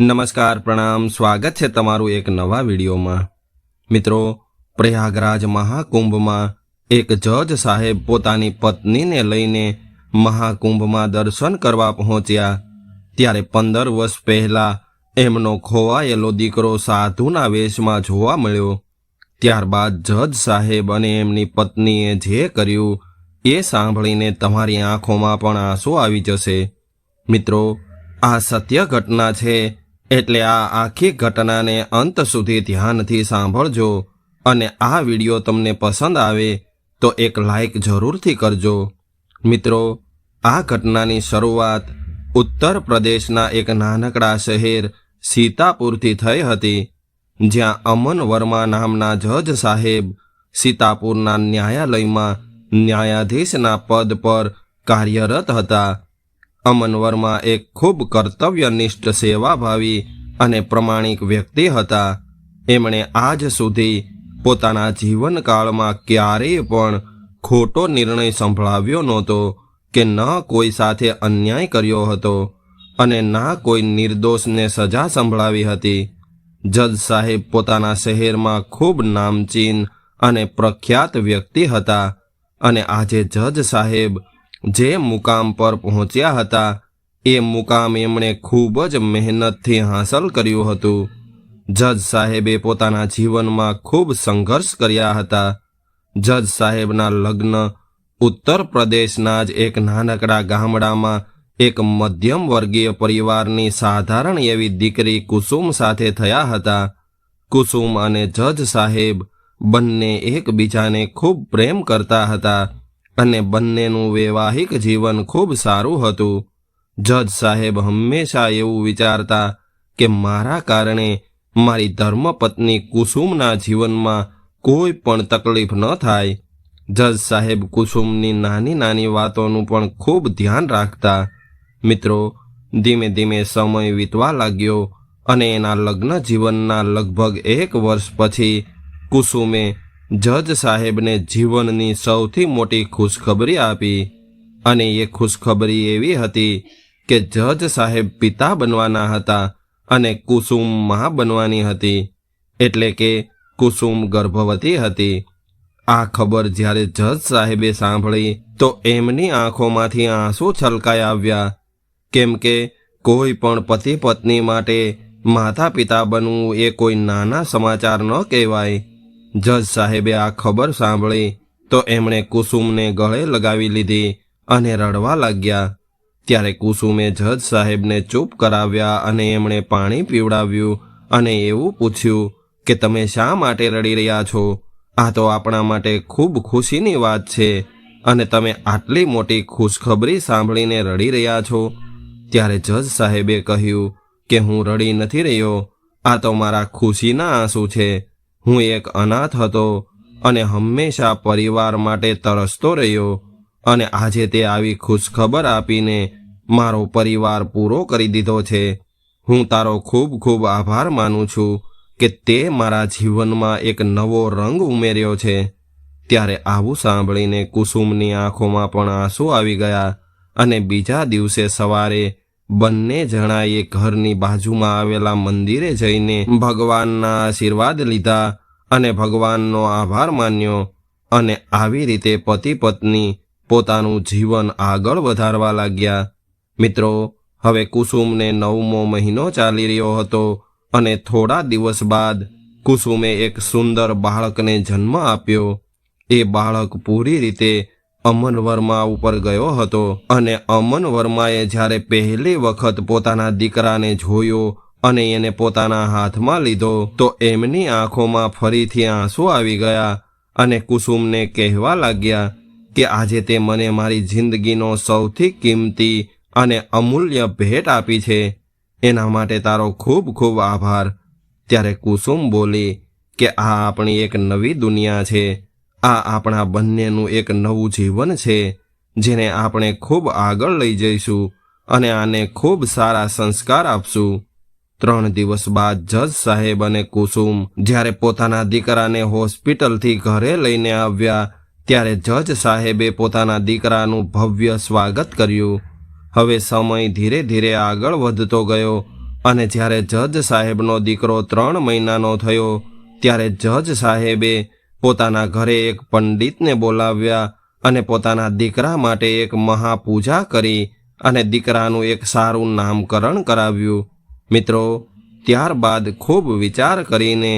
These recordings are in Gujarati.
નમસ્કાર, પ્રણામ, સ્વાગત છે તમારું એક નવા વિડીયોમાં. મિત્રો, પ્રયાગરાજ મહાકુંભમાં એક જજ સાહેબ પોતાની પત્નીને લઈને મહાકુંભમાં દર્શન કરવા પહોંચ્યા. ત્યારે પંદર વર્ષ પહેલા એમનો ખોવાયેલો દીકરો સાધુના વેશમાં જોવા મળ્યો. ત્યારબાદ જજ સાહેબ અને એમની પત્નીએ જે કર્યું એ સાંભળીને તમારી આંખોમાં પણ આંસુ આવી જશે. મિત્રો, આ સત્ય ઘટના છે એટલે આ આખી ઘટનાને અંત સુધી ધ્યાનથી સાંભળજો અને આ વીડિયો તમને પસંદ આવે તો એક લાઈક જરૂરથી કરજો. મિત્રો, આ ઘટનાની શરૂઆત ઉત્તર પ્રદેશના એક નાનકડા શહેર સીતાપુરથી થઈ હતી, જ્યાં અમન વર્મા નામના જજ સાહેબ સીતાપુરના ન્યાયાલયમાં ન્યાયાધીશના પદ પર કાર્યરત હતા. અમન વર્મા એક ખૂબ કર્તવ્યનિષ્ઠ સેવાભાવી અને પ્રમાણિક વ્યક્તિ હતા. એમણે આજ સુધી પોતાના જીવનકાળમાં ક્યારેય પણ ખોટો નિર્ણય સંભળાવ્યો નહોતો કે ન કોઈ સાથે અન્યાય કર્યો હતો અને ના કોઈ નિર્દોષને સજા સંભળાવી હતી. જજ સાહેબ પોતાના શહેરમાં ખૂબ નામચીન અને પ્રખ્યાત વ્યક્તિ હતા અને આજે જજ સાહેબ જે મુકામ પર પહોંચ્યા હતા, એ મુકામ એમણે ખૂબ જ મહેનતથી હાંસલ કર્યું હતું. જજ સાહેબે પોતાના જીવનમાં ખૂબ સંઘર્ષ કર્યા હતા. જજ સાહેબના લગ્ન ઉત્તર પ્રદેશના જ એક નાનકડા ગામડામાં એક મધ્યમ વર્ગીય પરિવારની સાધારણ એવી દીકરી કુસુમ સાથે થયા હતા. કુસુમ અને જજ સાહેબ બંને એકબીજાને ખૂબ પ્રેમ કરતા હતા. અને બંનેનું વૈવાહિક જીવન ખૂબ સારું હતું. જજ સાહેબ હંમેશા એવું વિચારતા કે મારા કારણે મારી ધર્મપત્ની કુસુમના જીવનમાં કોઈ પણ તકલીફ ન થાય. જજ સાહેબ કુસુમની નાની નાની વાતોનું પણ ખૂબ ધ્યાન રાખતા. મિત્રો, ધીમે ધીમે સમય વીતવા લાગ્યો અને એના લગ્ન જીવનના લગભગ એક વર્ષ પછી કુસુમે જજ સાહેબને જીવનની સૌથી મોટી ખુશખબરી આપી. અને એ ખુશખબરી એવી હતી કે જજ સાહેબ પિતા બનવાના હતા અને કુસુમ મા બનવાની હતી. એટલે કે કુસુમ ગર્ભવતી હતી. આ ખબર જ્યારે જજ સાહેબે સાંભળી તો એમની આંખોમાંથી આંસુ છલકાઈ આવ્યા. કેમ કે કોઈ પણ પતિ પત્ની માટે માતા પિતા બનવું એ કોઈ નાના સમાચાર ન કહેવાય. જજ સાહેબે આ ખબર સાંભળી તો એમણે કુસુમને ગળે લગાવી લીધી અને રડવા લાગ્યા. ત્યારે કુસુમે જજ સાહેબને ચૂપ કરાવ્યા અને એમણે પાણી પીવડાવ્યું અને એવું પૂછ્યું કે, તમે શા માટે રડી રહ્યા છો? આ તો આપણા માટે ખૂબ ખુશીની વાત છે અને તમે આટલી મોટી ખુશખબરી સાંભળીને રડી રહ્યા છો. ત્યારે જજ સાહેબે કહ્યું કે, હું રડી નથી રહ્યો. આ તો મારા ખુશીના આંસુ છે. હું એક અનાથ હતો અને હંમેશા પરિવાર માટે તરસતો રહ્યો અને આજે તે આવી ખુશખબર આપીને મારો પરિવાર પૂરો કરી દીધો છે. હું તારો ખૂબ ખૂબ આભાર માનું છું કે તે મારા જીવનમાં એક નવો રંગ ઉમેર્યો છે. ત્યારે આવું સાંભળીને કુસુમની આંખોમાં પણ આંસુ આવી ગયા અને બીજા દિવસે સવારે બંને જણાએ ઘરની બાજુમાં આવેલા મંદિરે જઈને ભગવાનના આશીર્વાદ લીધા અને ભગવાનનો આભાર માન્યો અને આવી રીતે પતિ પત્ની પોતાનું જીવન આગળ વધારવા લાગ્યા. મિત્રો, હવે કુસુમને નવમો મહિનો ચાલી રહ્યો હતો અને થોડા દિવસ બાદ કુસુમે એક સુંદર બાળકને જન્મ આપ્યો. એ બાળક પૂરી રીતે અમન વર્મા ઉપર ગયો હતો અને અમન વર્માએ જ્યારે પહેલી વખત પોતાના દીકરાને જોયો અને એને પોતાના હાથમાં લીધો, તો એમની આંખોમાં ફરીથી આંસુ આવી ગયા અને કુસુમને કહેવા લાગ્યા કે આજે તે મને મારી જિંદગીનો સૌથી કિંમતી અને અમૂલ્ય ભેટ આપી છે. એના માટે તારો ખૂબ ખૂબ આભાર. ત્યારે કુસુમ બોલી કે આ આપણી એક નવી દુનિયા છે. આ આપણા બંનેનું એક નવું જીવન છે, જેને આપણે ખૂબ આગળ લઈ જઈશું અને આને ખૂબ સારા સંસ્કાર આપશું. ત્રણ દિવસ બાદ જજ સાહેબ અને કુસુમ જ્યારે પોતાના દીકરાને હોસ્પિટલથી ઘરે લઈને આવ્યા, ત્યારે જજ સાહેબે પોતાના દીકરાનું ભવ્ય સ્વાગત કર્યું. હવે સમય ધીરે ધીરે આગળ વધતો ગયો અને જ્યારે જજ સાહેબનો દીકરો ત્રણ મહિનાનો થયો, ત્યારે જજ સાહેબે પોતાના ઘરે એક પંડિતને બોલાવ્યા અને પોતાના દીકરા માટે એક મહાપૂજા કરી અને દીકરાનું એક સારું નામકરણ કરાવ્યું. મિત્રો, ત્યારબાદ ખૂબ વિચાર કરીને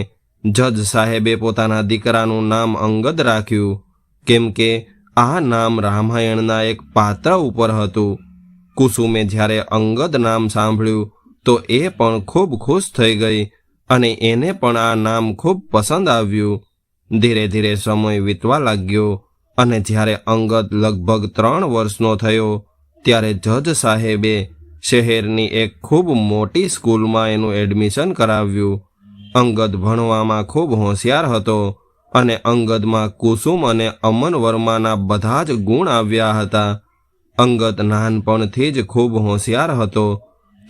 જજ સાહેબે પોતાના દીકરાનું નામ અંગદ રાખ્યું, કેમ કે આ નામ રામાયણના એક પાત્ર ઉપર હતું. કુસુમે જ્યારે અંગદ નામ સાંભળ્યું, તો એ પણ ખૂબ ખુશ થઈ ગઈ અને એને પણ આ નામ ખૂબ પસંદ આવ્યું. ધીરે ધીરે સમય વીતવા લાગ્યો અને જ્યારે અંગત લગભગ ત્રણ વર્ષનો થયો, ત્યારે જજ સાહેબે શહેરની એક ખૂબ મોટી સ્કૂલમાં એનું એડમિશન કરાવ્યું. અંગદ ભણવામાં ખૂબ હોશિયાર હતો અને અંગદમાં કુસુમ અને અમન વર્માના બધા જ ગુણ આવ્યા હતા. અંગત નાનપણથી જ ખૂબ હોશિયાર હતો,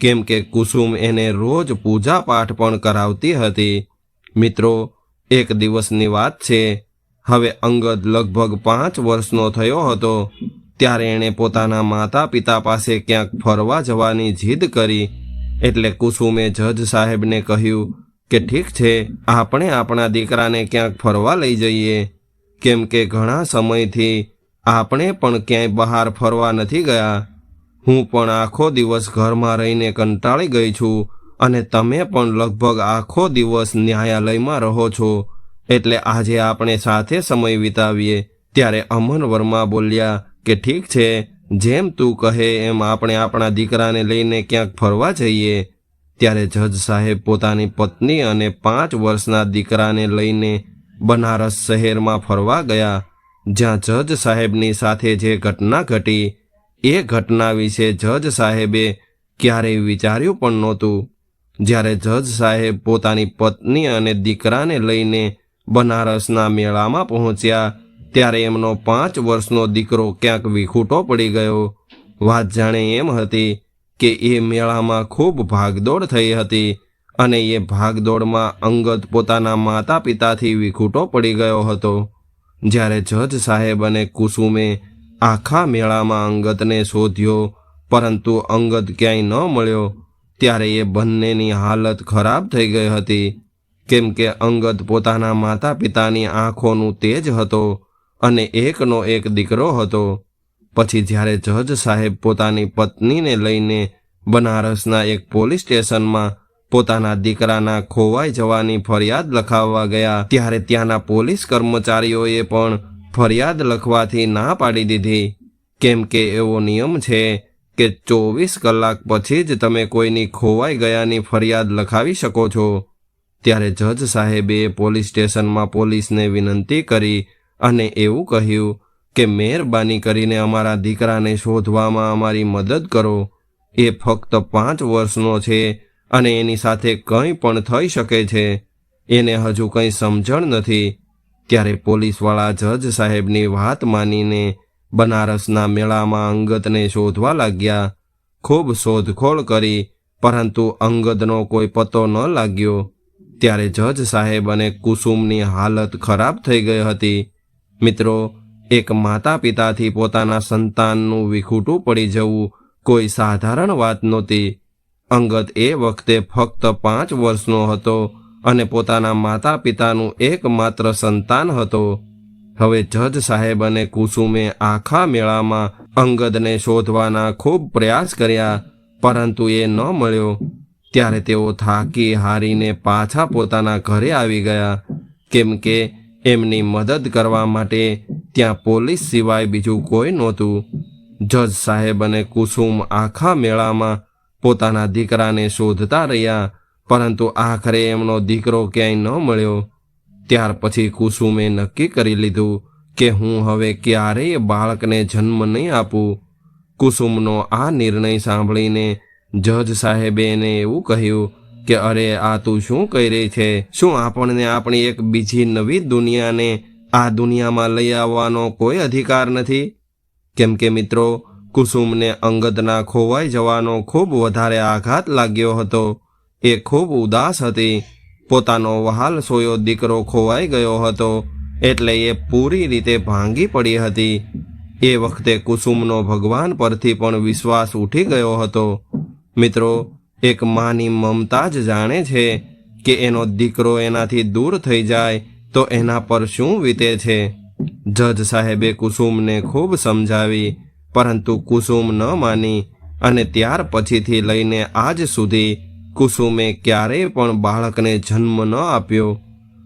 કેમ કે કુસુમ એને રોજ પૂજા પાઠ પણ કરાવતી હતી. મિત્રો એક દિવસની વાત છે. હવે અંગદ લગભગ પાંચ વર્ષનો થયો હતો. ત્યારે એણે પોતાના માતા પિતા પાસે ક્યાંક ફરવા જવાની જીદ કરી. એટલે કુસુમે જજ સાહેબને કહ્યું કે ઠીક છે, આપણે આપણા દીકરાને ક્યાંક ફરવા લઈ જઈએ. કેમ કે ઘણા સમયથી આપણે પણ ક્યાંય બહાર ફરવા નથી ગયા. હું પણ આખો દિવસ ઘરમાં રહીને કંટાળી ગઈ છું. અને તમે પણ લગભગ આખો દિવસ ન્યાયાલયમાં રહો છો. એટલે આજે આપણે સાથે સમય વિતાવીએ. ત્યારે અમન વર્મા બોલ્યા કે ઠીક છે, જેમ તું કહે એમ આપણે આપણા દીકરાને લઈને ક્યાંક ફરવા જઈએ. ત્યારે જજ સાહેબ પોતાની પત્ની અને પાંચ વર્ષના દીકરાને લઈને બનારસ શહેરમાં ફરવા ગયા. જ્યાં જજ સાહેબની સાથે જે ઘટના ઘટી, એ ઘટના વિશે જજ સાહેબે ક્યારેય વિચાર્યું પણ નહોતું. જ્યારે જજ સાહેબ પોતાની પત્ની અને દીકરાને લઈને બનારસના મેળામાં પહોંચ્યા, ત્યારે એમનો પાંચ વર્ષનો દીકરો ક્યાંક વિખૂટો પડી ગયો. વાત જાણે એમ હતી કે એ મેળામાં ખૂબ ભાગદોડ થઈ હતી અને એ ભાગદોડમાં અંગત પોતાના માતા પિતાથી વિખૂટો પડી ગયો હતો. જ્યારે જજ સાહેબ અને કુસુમે આખા મેળામાં અંગતને શોધ્યો, પરંતુ અંગત ક્યાંય ન મળ્યો. ત્યારે એ બંનેની હાલત ખરાબ થઈ ગઈ હતી. કેમ કે અંગદ પોતાના માતા પિતાની આંખોનું તેજ હતો અને એકનો એક દીકરો હતો. પછી જ્યારે જજ સાહેબ પોતાની પત્નીને લઈને બનારસના એક પોલીસ સ્ટેશનમાં પોતાના દીકરાના ખોવાઈ જવાની ફરિયાદ લખાવવા ગયા, ત્યારે ત્યાંના પોલીસ કર્મચારીઓએ પણ ફરિયાદ લખવાથી ના પાડી દીધી. કેમ કે એવો નિયમ છે કે ચોવીસ કલાક પછી જ તમે કોઈની ખોવાઈ ગયાની ફરિયાદ લખાવી શકો છો. ત્યારે જજ સાહેબે પોલીસ સ્ટેશનમાં પોલીસને વિનંતી કરી અને એવું કહ્યું કે મહેરબાની કરીને અમારા દીકરાને શોધવામાં અમારી મદદ કરો. એ ફક્ત પાંચ વર્ષનો છે અને એની સાથે કંઈ પણ થઈ શકે છે. એને હજુ કંઈ સમજણ નથી. ત્યારે પોલીસવાળા જજ સાહેબની વાત માનીને બનારસના મેળામાં અંગતને શોધવા લાગ્યા. ખૂબ શોધખોળ કરી, પરંતુ અંગદનો કોઈ પતો ન લાગ્યો. ત્યારે જજ સાહેબ અને કુસુમની હાલત ખરાબ થઈ ગઈ હતી. મિત્રો, એક માતા પિતાથી પોતાના સંતાનનું વિખૂટું પડી જવું કોઈ સાધારણ વાત નહોતી. અંગત એ વખતે ફક્ત પાંચ વર્ષનો હતો અને પોતાના માતા પિતાનું એકમાત્ર સંતાન હતો. હવે જજ સાહેબ અને કુસુમે આખા મેળામાં અંગદને શોધવાના ખૂબ પ્રયાસ કર્યા, પરંતુ એ ન મળ્યો. ત્યારે તેઓ થાકી હારીને પાછા પોતાના ઘરે આવી ગયા, કેમ કે એમની મદદ કરવા માટે ત્યાં પોલીસ સિવાય બીજું કોઈ નહોતું. જજ સાહેબ અને કુસુમ આખા મેળામાં પોતાના દીકરાને શોધતા રહ્યા, પરંતુ આખરે એમનો દીકરો ક્યાંય ન મળ્યો. ત્યાર પછી કુસુમે નક્કી કરી લીધું કે હું હવે ક્યારેય બાળકને જન્મ નહીં આપું. કુસુમનો આ નિર્ણય સાંભળીને જજ સાહેબે એને એવું કહ્યું કે, અરે, આ તું શું કહી રહી છે? શું આપણને આપણી એક બીજી નવી દુનિયાને આ દુનિયામાં લઈ આવવાનો કોઈ અધિકાર નથી? કેમ કે મિત્રો, કુસુમને અંગદના ખોવાઈ જવાનો ખૂબ વધારે આઘાત લાગ્યો હતો. એ ખૂબ ઉદાસ હતી. પોતાનો વહાલ સોયો દીકરો ખોવાઈ ગયો હતો એટલે એ પૂરી રીતે ભાંગી પડી હતી. એ વખતે કુસુમનો ભગવાન પરથી પણ વિશ્વાસ ઉઠી ગયો હતો. મિત્રો, એક માની મમતા જ જાણે છે કે એનો દીકરો એનાથી દૂર થઈ જાય તો એના પર શું વીતે છે. જજ સાહેબે કુસુમને ખૂબ સમજાવી, પરંતુ કુસુમ ન માની અને ત્યાર પછીથી લઈને આજ સુધી કુસુમે ક્યારેય પણ બાળકને જન્મ ન આપ્યો.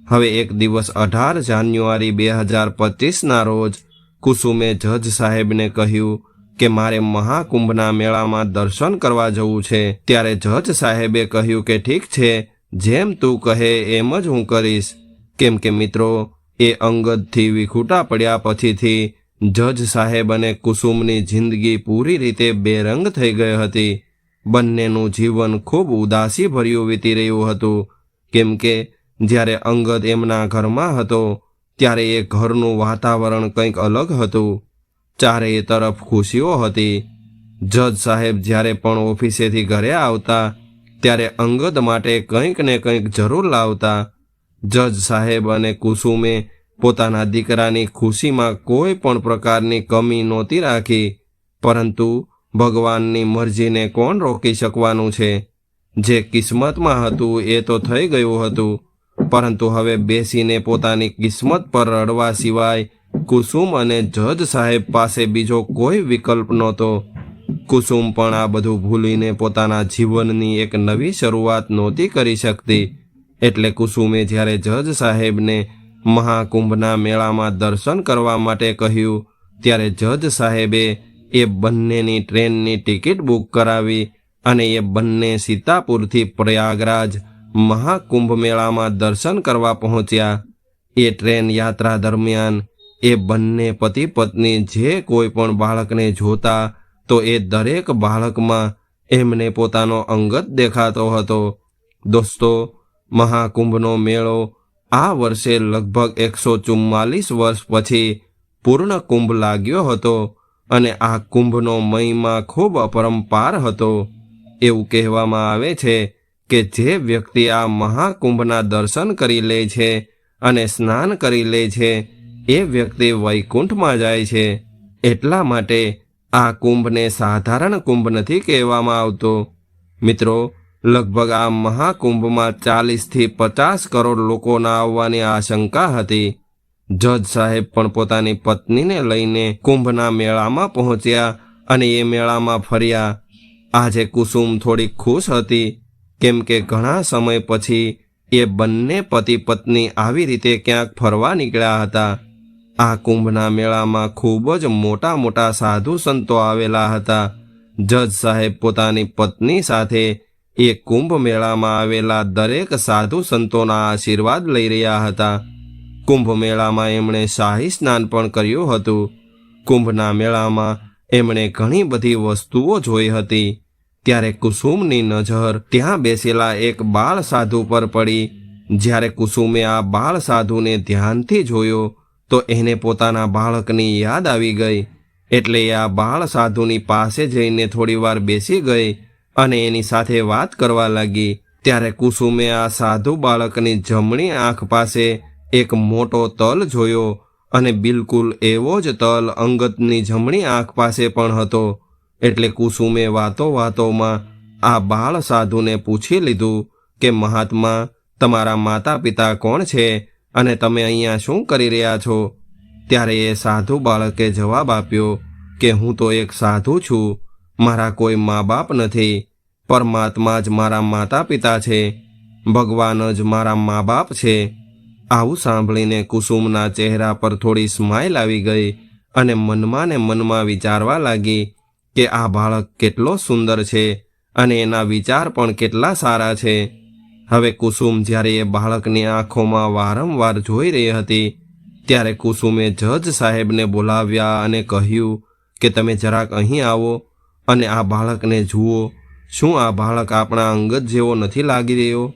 હવે એક દિવસ અઢાર જાન્યુઆરી બે હજાર પચીસના રોજ કુસુમે જજ સાહેબને કહ્યું કે મારે મહાકુંભના મેળામાં દર્શન કરવા જવું છે. ત્યારે જજ સાહેબે કહ્યું કે ઠીક છે, જેમ તું કહે એમ જ હું કરીશ. કેમ કે મિત્રો, એ અંગદથી વિખૂટા પડ્યા પછીથી જજ સાહેબ અને કુસુમની જિંદગી પૂરી રીતે બેરંગ થઈ ગઈ હતી. બંનેનું જીવન ખૂબ ઉદાસી ભર્યું વીતી રહ્યું હતું. કેમ કે, જ્યારે અંગદ એમના ઘરમાં હતો, ત્યારે એ ઘરનું વાતાવરણ કંઈક અલગ હતું. ચારેય તરફ ખુશીઓ હતી. જજ સાહેબ જ્યારે પણ ઓફિસેથી ઘરે આવતા, ત્યારે અંગદ માટે કંઈક ને કંઈક જરૂર લાવતા. જજ સાહેબ અને કુસુમે પોતાના દીકરાની ખુશીમાં કોઈ પણ પ્રકારની કમી નહોતી રાખી, પરંતુ ભગવાનની મરજીને કોણ રોકી શકવાનું છે? જે કિસ્મતમાં હતું, એ તો થઈ ગયું હતું. પરંતુ હવે બેસીને પોતાની કિસ્મત પર રડવા સિવાય કુસુમ અને જજ સાહેબ પાસે બીજો કોઈ વિકલ્પ નહોતો. કુસુમ પણ આ બધું ભૂલીને પોતાના જીવનની એક નવી શરૂઆત નહોતી કરી શકતી. એટલે કુસુમે જ્યારે જજ સાહેબને મહાકુંભના મેળામાં દર્શન કરવા માટે કહ્યું, ત્યારે જજ સાહેબે એ બંનેની ટ્રેનની ટિકિટ બુક કરાવી અને એ બંને સીતાપુરથી પ્રયાગરાજ મહાકુંભ મેળામાં દર્શન કરવા પહોંચ્યા. એ ટ્રેન યાત્રા દરમિયાન એ બંને પતિ પત્ની જે કોઈ પણ બાળકને જોતા તો એ દરેક બાળકમાં એમને પોતાનો અંગત દેખાતો હતો. દોસ્તો, મહાકુંભનો મેળો આ વર્ષે લગભગ એકસો ચુમ્માલીસ વર્ષ પછી પૂર્ણ કુંભ લાગ્યો હતો. અને આ કુંભનો મહિમા ખૂબ અપરંપાર હતો. એવું કહેવામાં આવે છે કે જે વ્યક્તિ આ મહાકુંભના દર્શન કરી લે છે અને સ્નાન કરી લે છે, એ વ્યક્તિ વૈકુંઠમાં જાય છે. એટલા માટે આ કુંભને સાધારણ કુંભ નથી કહેવામાં આવતો. મિત્રો, લગભગ આ મહાકુંભમાં ચાલીસથી પચાસ કરોડ લોકોના આવવાની આશંકા હતી. જજ સાહેબ પણ પોતાની પત્નીને લઈને કુંભના મેળામાં પહોંચ્યા અને એ મેળામાં ફર્યા. આજે કુસુમ થોડી ખુશ હતી, કેમ કે ઘણા સમય પછી એ બંને પતિ પત્ની આવી રીતે ક્યાંક ફરવા નીકળ્યા હતા. આ કુંભના મેળામાં ખૂબ જ મોટા મોટા સાધુ સંતો આવેલા હતા. જજ સાહેબ પોતાની પત્ની સાથે એ કુંભ મેળામાં આવેલા દરેક સાધુ સંતોના આશીર્વાદ લઈ રહ્યા હતા. કુંભ મેળામાં એમણે શાહી સ્નાન પણ કર્યું હતું. કુંભના મેળામાં એમણે ઘણી બધી વસ્તુઓ જોઈ હતી. ત્યારે કુસુમની નજર ત્યાં બેસેલા એક બાળ સાધુ પર પડી. જ્યારે કુસુમે આ બાળ સાધુને ધ્યાનથી જોયો, તો એને પોતાના બાળકની યાદ આવી ગઈ. એટલે આ બાળ સાધુની પાસે જઈને થોડીવાર બેસી ગઈ અને એની સાથે વાત કરવા લાગી. ત્યારે કુસુમે આ સાધુ બાળકની જમણી આંખ પાસે એક મોટો તલ જોયો અને બિલકુલ એવો જ તલ અંગતની જમણી આંખ પાસે પણ હતો. એટલે કુસુમે વાતો વાતોમાં આ બાળ સાધુને પૂછી લીધું કે, મહાત્મા, તમારા માતા પિતા કોણ છે અને તમે અહીંયા શું કરી રહ્યા છો? ત્યારે એ સાધુ બાળકે જવાબ આપ્યો કે, હું તો એક સાધુ છું. મારા કોઈ મા બાપ નથી. પરમાત્મા જ મારા માતા પિતા છે. ભગવાન જ મારા મા બાપ છે. આવું સાંભળીને કુસુમના ચહેરા પર થોડી સ્માઇલ આવી ગઈ અને મનમાં ને મનમાં વિચારવા લાગી કે આ બાળક કેટલો સુંદર છે અને એના વિચાર પણ કેટલા સારા છે. હવે કુસુમ જ્યારે એ બાળકની આંખોમાં વારંવાર જોઈ રહી હતી, ત્યારે કુસુમે જજ સાહેબને બોલાવ્યા અને કહ્યું કે તમે જરાક અહીં આવો અને આ બાળકને જુઓ, શું આ બાળક આપણા અંગત જેવો નથી લાગી રહ્યો?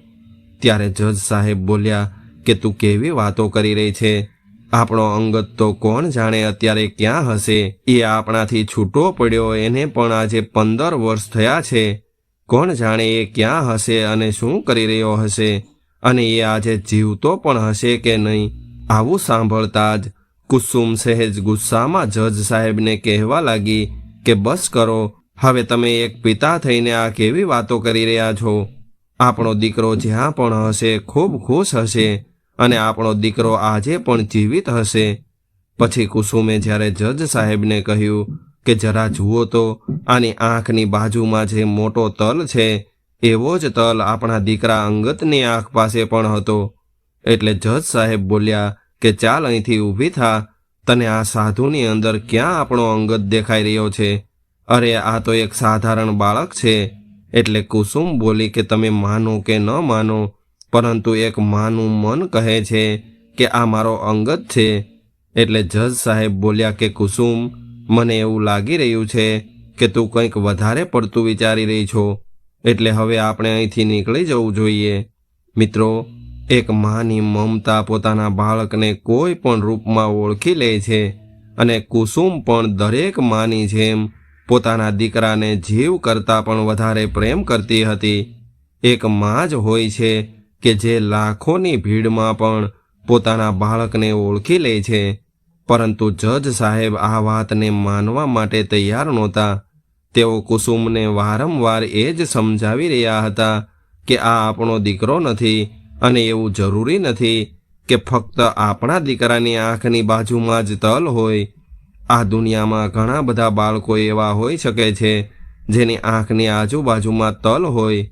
ત્યારે જજ સાહેબ બોલ્યા કે તું કેવી વાતો કરી રહી છે? આપણો અંગત તો કોણ જાણે અત્યારે ક્યાં હશે? એ આપણાથી છૂટો પડ્યો, એને પણ આજે પંદર વર્ષ થયા છે. કોણ જાણે એ ક્યાં હશે અને શું કરી રહ્યો હશે? અને એ આજે જીવતો પણ હશે કે નહીં? આવું સાંભળતા જ કુસુમ સહેજ ગુસ્સામાં જજ સાહેબને કહેવા લાગી કે, બસ કરો, હવે તમે એક પિતા થઈને આ કેવી વાતો કરી રહ્યા છો? આપણો દીકરો જ્યાં પણ હશે, ખૂબ ખુશ હશે. અને આપણો દીકરો આજે પણ જીવિત હશે. પછી કુસુમે જ્યારે જજ સાહેબને કહ્યું કે જરા જુઓ તો, આની આંખની બાજુમાં જે મોટો તલ છે, એવો જ તલ આપણા દીકરા અંગતની આંખ પાસે પણ હતો. એટલે જજ સાહેબ બોલ્યા કે ચાલ અહીંથી ઊભી થા, તને આ સાધુની અંદર ક્યાં આપણો અંગત દેખાઈ રહ્યો છે? અરે, આ તો એક સાધારણ બાળક છે. એટલે કુસુમ બોલી કે તમે માનો કે ન માનો પરંતુ એક માનું મન કહે છે કે આ મારો અંગત છે. એટલે જજ સાહેબ બોલ્યા કે, કુસુમ, મને એવું લાગી રહ્યું છે કે તું કંઈક વધારે પડતું વિચારી રહી છો. એટલે હવે આપણે અહીંથી નીકળી જવું જોઈએ. મિત્રો, એક માની મમતા પોતાના બાળકને કોઈ પણ રૂપમાં ઓળખી લે છે અને કુસુમ પણ દરેક માની જેમ પોતાના દીકરાને જીવ કરતાં પણ વધારે પ્રેમ કરતી હતી. એક માં જ હોય છે કે જે લાખોની ભીડમાં પણ પોતાના બાળકને ઓળખી લે છે. પરંતુ જજ સાહેબ આ વાતને માનવા માટે તૈયાર નહોતા. તેઓ કુસુમને વારંવાર એ જ સમજાવી રહ્યા હતા કે આ આપણો દીકરો નથી અને એવું જરૂરી નથી કે ફક્ત આપણા દીકરાની આંખની બાજુમાં જ તલ હોય. આ દુનિયામાં ઘણા બધા બાળકો એવા હોઈ શકે છે જેની આંખની આજુબાજુમાં તલ હોય.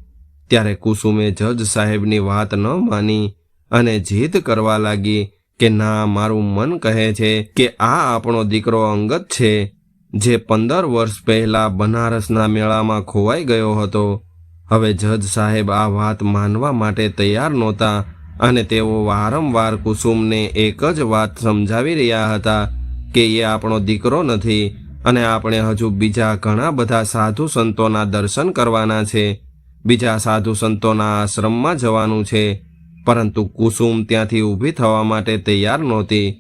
ત્યારે કુસુમે જજ સાહેબની વાત ન માની અને જીદ કરવા લાગી કે ના, મારું મન કહે છે કે આ આપણો દીકરો અંગત છે, જે પંદર વર્ષ પહેલા બનારસના મેળામાં ખોવાઈ ગયો હતો. હવે જજ સાહેબ આ વાત માનવા માટે તૈયાર નહોતા અને તેઓ વારંવાર કુસુમને એક જ વાત સમજાવી રહ્યા હતા કે એ આપણો દીકરો નથી અને આપણે હજુ બીજા ઘણા બધા સાધુ સંતોના દર્શન કરવાના છે. બીજા સાધુ સંતોના આશ્રમમાં જવાનું છે. પરંતુ કુસુમ ત્યાંથી ઊભી થવા માટે તૈયાર નહોતી.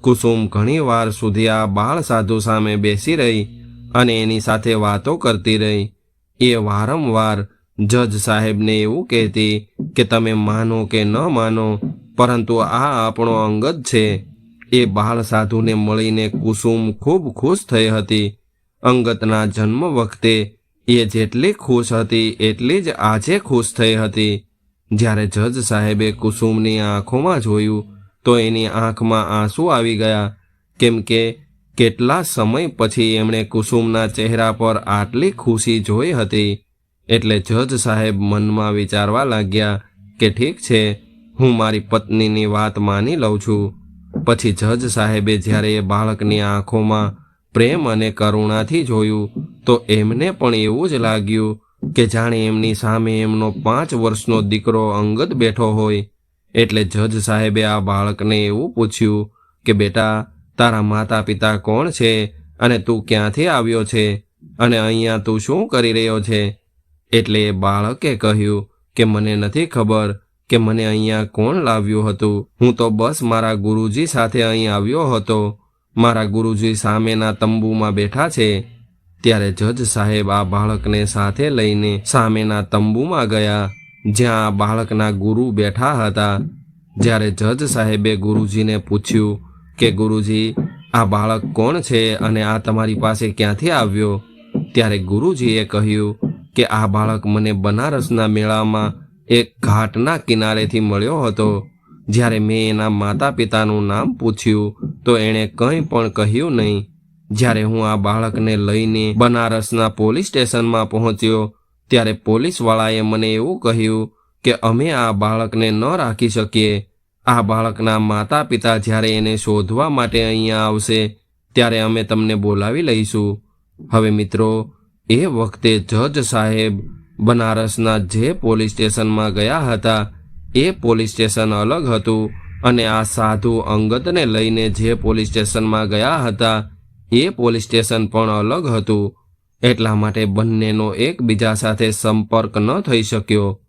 કુસુમ ઘણીવાર સુધી આ બાળ સાધુ સામે બેસી રહી અને એની સાથે વાતો કરતી રહી. એ વારંવાર જજ સાહેબને એવું કહેતી કે તમે માનો કે ન માનો, પરંતુ આ આપણો અંગત છે. એ બાળ સાધુને મળીને કુસુમ ખૂબ ખુશ થઈ હતી. અંગતના જન્મ વખતે એ જેટલી ખુશ હતી, એટલી જ આજે ખુશ થઈ હતી. જ્યારે જજ સાહેબે કુસુમની આંખોમાં જોયું, તો એની આંખમાં આંસુ આવી ગયા. કેમ કે કેટલા સમય પછી એમણે કુસુમના ચહેરા પર આટલી ખુશી જોઈ હતી. એટલે જજ સાહેબ મનમાં વિચારવા લાગ્યા કે ઠીક છે, હું મારી પત્નીની વાત માની લઉં છું. પછી જજ સાહેબે જ્યારે એ બાળકની આંખોમાં પ્રેમ અને કરુણાથી જોયું, તો એમને પણ એવું જ લાગ્યું કે જાણે એમની સામે એમનો પાંચ વર્ષનો દીકરો અંગત બેઠો હોય. એટલે જજ સાહેબે આ બાળકને એવું પૂછ્યું કે, બેટા, તારા માતા પિતા કોણ છે અને તું ક્યાંથી આવ્યો છે અને અહીંયા તું શું કરી રહ્યો છે? એટલે બાળકે કહ્યું કે, મને નથી ખબર કે મને અહીંયા કોણ લાવ્યું હતું. હું તો બસ મારા ગુરુજી સાથે અહીં આવ્યો હતો. મારા ગુરુજી સામેના તંબુમાં બેઠા છે, ત્યારે જજ સાહેબ આ બાળકને સાથે લઈને સામેના તંબુમાં ગયા. જ્યાં આ બાળકના ગુરુ બેઠા હતા, જ્યારે જજ સાહેબે ગુરુજીને પૂછ્યું કે, ગુરુજી, આ બાળક કોણ છે અને આ તમારી પાસે ક્યાંથી આવ્યો? ત્યારે ગુરુજીએ કહ્યું કે, આ બાળક મને બનારસના મેળામાં એક ઘાટના કિનારેથી મળ્યો હતો, જ્યારે મેં એના માતા પિતાનું નામ પૂછ્યું તો એણે કંઈ પણ કહ્યું નહીં. જ્યારે હું આ બાળકને લઈને બનારસના પોલીસ સ્ટેશનમાં પહોંચ્યો, ત્યારે પોલીસવાળાએ મને એવું કહ્યું કે અમે આ બાળકને ન રાખી શકીએ. આ બાળકના માતા પિતા જ્યારે એને શોધવા માટે અહીંયા આવશે, ત્યારે અમે તમને બોલાવી લઈશું. હવે મિત્રો, એ વખતે જજ સાહેબ બનારસના જે પોલીસ સ્ટેશનમાં ગયા હતા, એ પોલીસ સ્ટેશન અલગ હતું. અને આ સાધુ અંગતને લઈને જે પોલીસ સ્ટેશનમાં ગયા હતા, એ પોલીસ સ્ટેશન પણ અલગ હતું. એટલા માટે બંનેનો એકબીજા સાથે સંપર્ક ન થઈ શક્યો.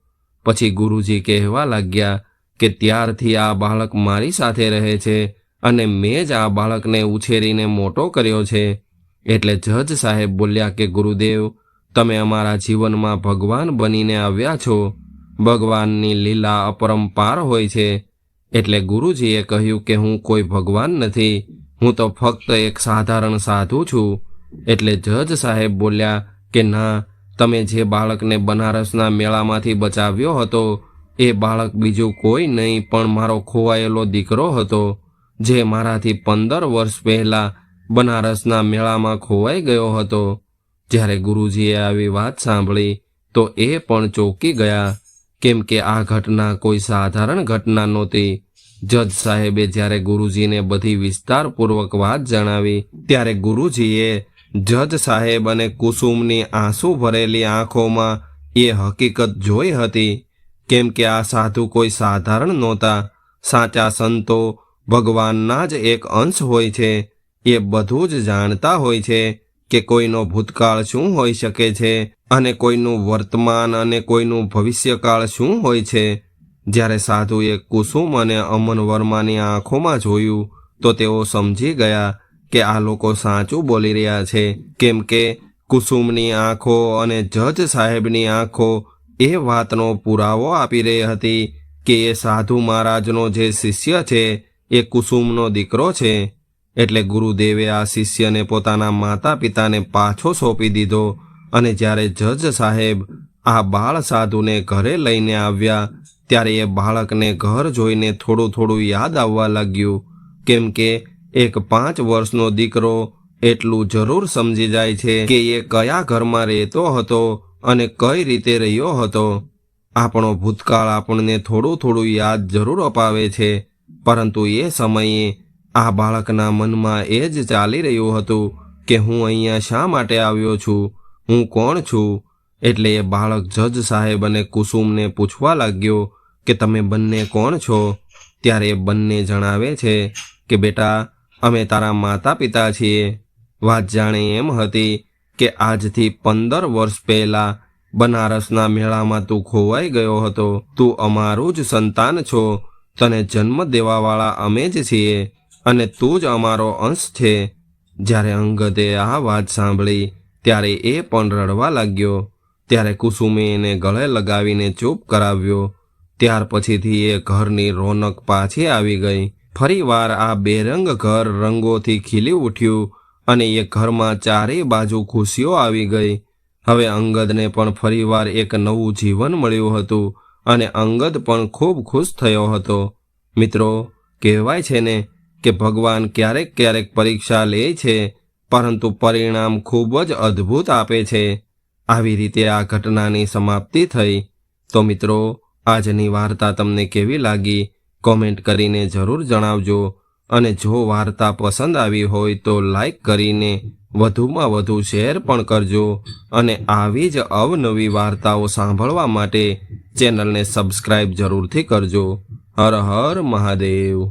પછી ગુરુજી કહેવા લાગ્યા કે ત્યારથી આ બાળક મારી સાથે રહે છે અને મેં જ આ બાળકને ઉછેરીને મોટો કર્યો છે. એટલે જજ સાહેબ બોલ્યા કે ગુરુદેવ, તમે અમારા જીવનમાં ભગવાન બનીને આવ્યા છો. ભગવાનની લીલા અપરંપાર હોય છે. એટલે ગુરુજીએ કહ્યું કે હું કોઈ ભગવાન નથી, હું તો ફક્ત એક સાધારણ સાધુ છું. એટલે જજ સાહેબ બોલ્યા કે ના, તમે જે બાળકને બનારસના મેળામાંથી બચાવ્યો હતો, એ બાળક બીજું કોઈ નહીં, પણ મારો ખોવાયેલો દીકરો હતો, જે મારાથી પંદર વર્ષ પહેલાં બનારસના મેળામાં ખોવાઈ ગયો હતો. જ્યારે ગુરુજીએ આવી વાત સાંભળી, તો એ પણ ચોંકી ગયા. કેમ કે આ ઘટના કોઈ સાધારણ ઘટના નહોતી. જજ સાહેબે જ્યારે ગુરુજીને બધી વિસ્તારપૂર્વક વાત જણાવી, ત્યારે ગુરુજીએ જજ સાહેબ અને કુસુમની આંસુ ભરેલી આંખોમાં એ હકીકત જોઈ હતી. કેમ કે આ સાધુ કોઈ સાધારણ નહોતા. સાચા સંતો ભગવાનના જ એક અંશ હોય છે. એ બધું જ જાણતા હોય છે કે કોઈનો ભૂતકાળ શું હોઈ શકે છે. અને કોઈનું વર્તમાન અને કોઈનું ભવિષ્યકાળ શું હોય છે? જ્યારે સાધુએ કુસુમ અને અમન વર્માની આંખોમાં જોયું, તો તેઓ સમજી ગયા કે આ લોકો સાચું બોલી રહ્યા છે. કેમ કે કુસુમની આંખો અને જજ સાહેબની આંખો એ વાતનો પુરાવો આપી રહી હતી કે એ સાધુ મહારાજનો જે શિષ્ય છે, એ કુસુમનો દીકરો છે. એટલે ગુરુદેવે આ શિષ્યને પોતાના માતા પિતાને પાછો સોંપી દીધો અને જ્યારે જજ સાહેબ આ બાળ સાધુને ઘરે લઈને આવ્યા, ત્યારે એ બાળકને ઘર જોઈને થોડું થોડું યાદ આવવા લાગ્યું, કેમ કે એક પાંચ વર્ષનો દીકરો એટલું જરૂર સમજી જાય છે કે એ કયા ઘરમાં રહેતો હતો અને કઈ રીતે રહ્યો હતો. આપણો ભૂતકાળ આપણને થોડું થોડું યાદ જરૂર અપાવે છે, પરંતુ એ સમયે આ બાળકના મનમાં એ જ ચાલી રહ્યું હતું કે હું અહીંયા શા માટે આવ્યો છું? હું કોણ છું? એટલે એ બાળક જજ સાહેબ અને કુસુમને પૂછવા લાગ્યો કે તમે બંને કોણ છો? ત્યારે બંને જણાવે છે કે, બેટા, અમે તારા માતા પિતા છીએ. વાત જાણે એમ હતી કે, આજથી પંદર વર્ષ પહેલા બનારસના મેળામાં તું ખોવાઈ ગયો હતો. તું અમારું જ સંતાન છો. તને જન્મ દેવાવાળા અમે જ છીએ અને તું જ અમારો અંશ છે. જ્યારે અંગતે આ વાત સાંભળી ત્યારે એ પણ રડવા લાગ્યો. ત્યારે કુસુમે એને ગળે લગાવીને ચૂપ કરાવ્યો. ત્યાર પછીથી એ ઘરની રોનક પાછી આવી ગઈ. ફરીવાર આ બેરંગ ઘર રંગોથી ખીલી ઉઠ્યું અને એ ઘરમાં ચારેય બાજુ ખુશીઓ આવી ગઈ. હવે અંગદને પણ ફરીવાર એક નવું જીવન મળ્યું હતું અને અંગદ પણ ખૂબ ખુશ થયો હતો. મિત્રો, કહેવાય છે ને કે ભગવાન ક્યારેક ક્યારેક પરીક્ષા લે છે પરંતુ પરિણામ ખૂબ જ અદ્ભુત આપે છે. આવી રીતે આ ઘટનાની સમાપ્તિ થઈ. તો મિત્રો, આજની વાર્તા તમને કેવી લાગી? કોમેન્ટ કરીને જરૂર જણાવજો. અને જો વાર્તા પસંદ આવી હોય તો લાઈક કરીને વધુમાં વધુ શેર પણ કરજો. અને આવી જ અવનવી વાર્તાઓ સાંભળવા માટે ચેનલને સબસ્ક્રાઈબ જરૂરથી કરજો. હર હર મહાદેવ.